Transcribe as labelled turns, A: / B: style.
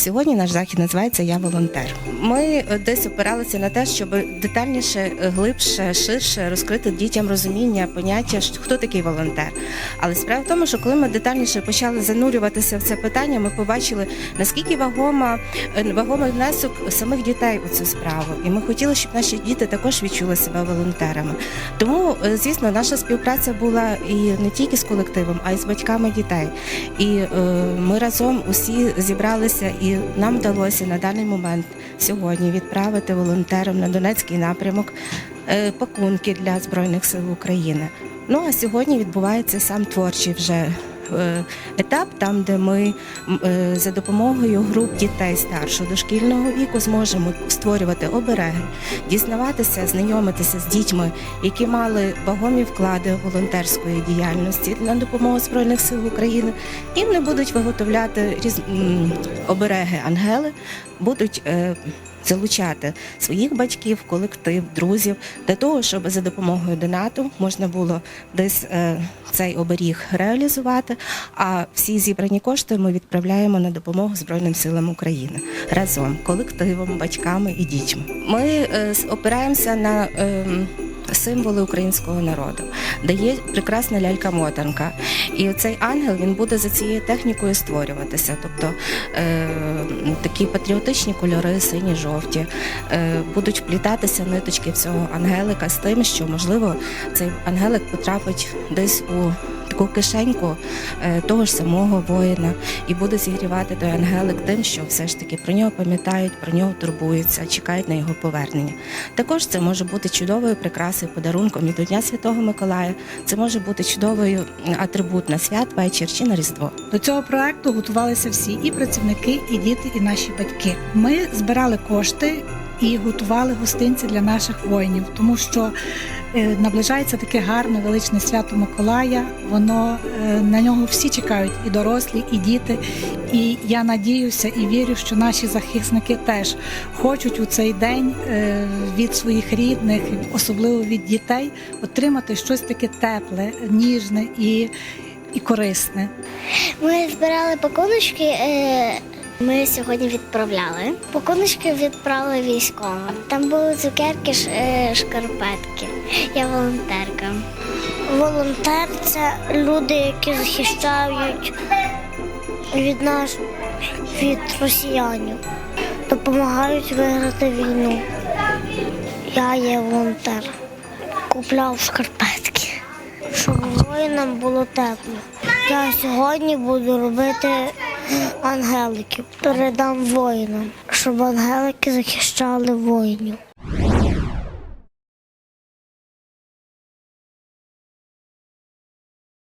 A: Сьогодні наш захід називається Я волонтер. Ми е, десь опиралися на те, щоб детальніше, е, глибше, ширше розкрити дітям розуміння, поняття, хто такий волонтер. Але справа в тому, що коли ми детальніше почали занурюватися в це питання, ми побачили наскільки вагома е, вагомий внесок самих дітей у цю справу. І ми хотіли, щоб наші діти також відчули себе волонтерами. Тому, звісно, наша співпраця була і не тільки з колективом, а й з батьками дітей. І е, ми разом усі зібралися, і нам вдалося на даний момент сьогодні відправити волонтерам на Донецький напрямок е, пакунки для Збройних сил України. Ну а сьогодні відбувається сам творчий вже. Е, Етап там, де ми е, за допомогою груп дітей старшого дошкільного віку зможемо створювати обереги, дізнаватися, знайомитися з дітьми, які мали вагомі вклади волонтерської діяльності на допомогу Збройних сил України. І вони будуть виготовляти різ... обереги ангели, будуть е, залучати своїх батьків, колектив, друзів для того, щоб за допомогою донату можна було десь е, цей оберіг реалізувати. А всі зібрані кошти ми відправляємо на допомогу Збройним силам України разом, колективом, батьками і дітьми. Ми е, опираємося на. Символи українського народу, де є прекрасна лялька-мотанка. І цей ангел він буде за цією технікою створюватися. Тобто е, такі патріотичні кольори, сині, жовті, е, будуть вплітатися ниточки цього ангелика з тим, що можливо цей ангелик потрапить десь у таку кишеньку е, того ж самого воїна і буде зігрівати той ангелик тим, що все ж таки про нього пам'ятають, про нього турбуються, чекають на його повернення. Також це може бути чудовою прикрасою, подарунком і до Дня Святого Миколая. Це може бути чудовою атрибут на свят, вечір чи на Різдво.
B: До цього проекту готувалися всі і працівники, і діти, і наші батьки. Ми збирали кошти і готували гостинці для наших воїнів, тому що е, наближається таке гарне величне свято Миколая. Воно е, на нього всі чекають, і дорослі, і діти. І я надіюся і вірю, що наші захисники теж хочуть у цей день е, від своїх рідних, особливо від дітей, отримати щось таке тепле, ніжне і, і корисне.
C: Ми збирали пакуночки. Ми сьогодні відправляли. Пакуночки відправили військовим. Там були цукерки, е, шкарпетки. Я волонтерка. Волонтер це люди, які захищають від нас, від росіянів, допомагають виграти війну. Я є волонтер. Купляв шкарпетки, щоб воїнам було тепло. Я сьогодні буду робити ангеликів. Передам воїнам, щоб ангелики захищали воїнів.